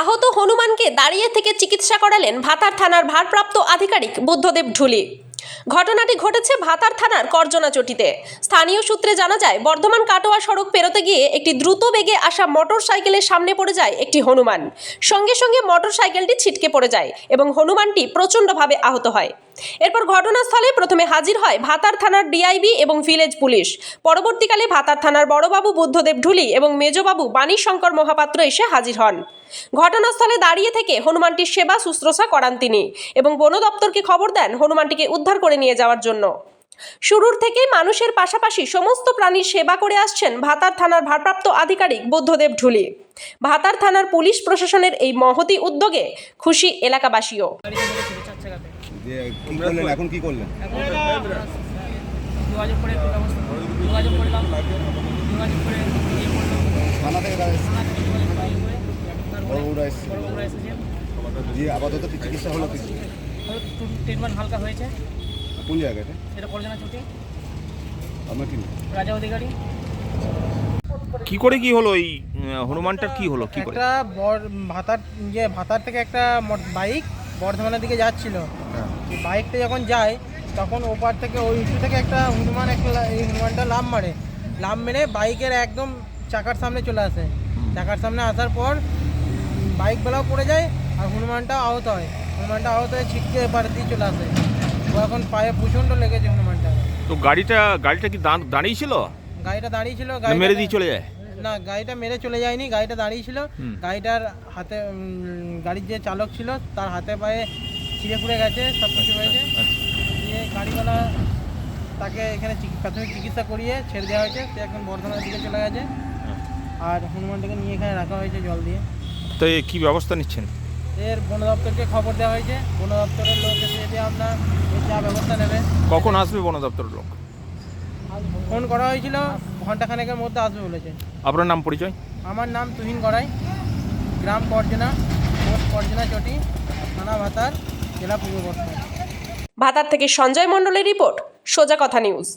আহত হনুমানকে দাঁড়িয়ে থেকে চিকিৎসা করালেন ভাতার থানার ভারপ্রাপ্ত আধিকারিক বুদ্ধদেব ঢুলি। ঘটনাটি ঘটেছে ভাতার থানার করজনাচটিতে স্থানীয় সূত্রে জানা যায়, বর্ধমান কাটোয়া সড়ক পেরোতে গিয়ে একটি দ্রুত বেগে আসা মোটর সাইকেলের সামনে পড়ে যায় একটি হনুমান। সঙ্গে সঙ্গে মোটর সাইকেলটি ছিটকে পড়ে যায় এবং হনুমানটি প্রচণ্ডভাবে আহত হয়। এরপর ঘটনাস্থলে প্রথমে হাজির হয় ভাতার থানার ডিআইবি এবং ভিলেজ পুলিশ। পরবর্তীকালে ভাতার থানার বড়বাবু বুদ্ধদেব ঢুলি এবং মেজবাবু বাণী শঙ্কর মহাপাত্র এসে হাজির হন। ঘটনাস্থলে দাঁড়িয়ে থেকে হনুমানটির সেবা শুশ্রূষা করান তিনি এবং বন দপ্তরকে খবর দেন হনুমানটিকে উদ্ধার করে নিয়ে যাওয়ার জন্য। শুরুর থেকেই মানুষের পাশাপাশি সমস্ত প্রাণীর সেবা করে আসছেন ভাতার থানার ভারপ্রাপ্ত আধিকারিক বুদ্ধদেব ঢুলি। ভাতার থানার পুলিশ প্রশাসনের এই মহতি উদ্যোগে খুশি এলাকাবাসীও। এখন কি করলেন? যোগাযোগ করে যোগাযোগ করলাম যোগাযোগ করে থানা থেকে আপাতত চিকিৎসা হলো কিছু? ট্রিটমেন্ট হালকা হয়েছে। কোন জায়গাতে এটা? করজনা ছুটি। আপনার কি রাজা অধিকারী। কি করে কি হলো এই হনুমানটার কি হলো? কি করে? একটা বর ভাতার ইয়ে ভাতার থেকে একটা বাইক বর্ধমানের দিকে যাচ্ছিল। হ্যাঁ। বাইকটা যখন যায় তখন ওপার থেকে ওই ইস্যু থেকে একটা হনুমান একটা লা- এই হনুমানটা লাভ মারে। লাভ মেরে বাইকের একদম চাকার সামনে চলে আসে। চাকার সামনে আসার পর বাইকবেলাও পড়ে যায় আর হনুমানটা আহত হয়। হনুমানটা আহত হয়ে ছিটকে এপার দিয়ে চলে আসে। ও এখন পায়ে প্রচণ্ড লেগেছে হনুমানটা। তো গাড়িটা গাড়িটা কি দাঁড়িয়ে ছিল? গাড়িটা দাঁড়িয়ে ছিল মেরে দিয়ে চলে যায়? না গাড়িটা মেরে চলে যায়নি গাড়িটা দাঁড়িয়ে ছিল। গাড়িটার হাতে গাড়ির যে চালক ছিল তার হাতে পায়ে ছিঁড়ে ফুড়ে গেছে সব কিছু হয়েছে। আচ্ছা। দিয়ে গাড়িওয়ালা তাকে এখানে প্রাথমিক চিকিৎসা করিয়ে ছেড়ে দেওয়া হয়েছে। সে এখন বর্ধমানের দিকে চলে গেছে। আর হনুমানটাকে নিয়ে এখানে রাখা হয়েছে জল দিয়ে। তো কি ব্যবস্থা নিচ্ছেন? এর বন দপ্তরকে খবর দেওয়া হয়েছে। বন দপ্তরের লোক এসে যদি আপনার যা ব্যবস্থা নেবে। কখন আসবে বন দপ্তরের লোক? ফোন করা হয়েছিল ঘন্টাখানেকের মধ্যে আসবে বলেছে। আপনার নাম পরিচয়? আমার নাম তুহিন গড়াই গ্রাম করজনা পোস্ট করজনা চটি থানা ভাতার জেলা পূর্ব বর্ধমান। ভাতার থেকে সঞ্জয় মণ্ডলের রিপোর্ট সোজা কথা নিউজ।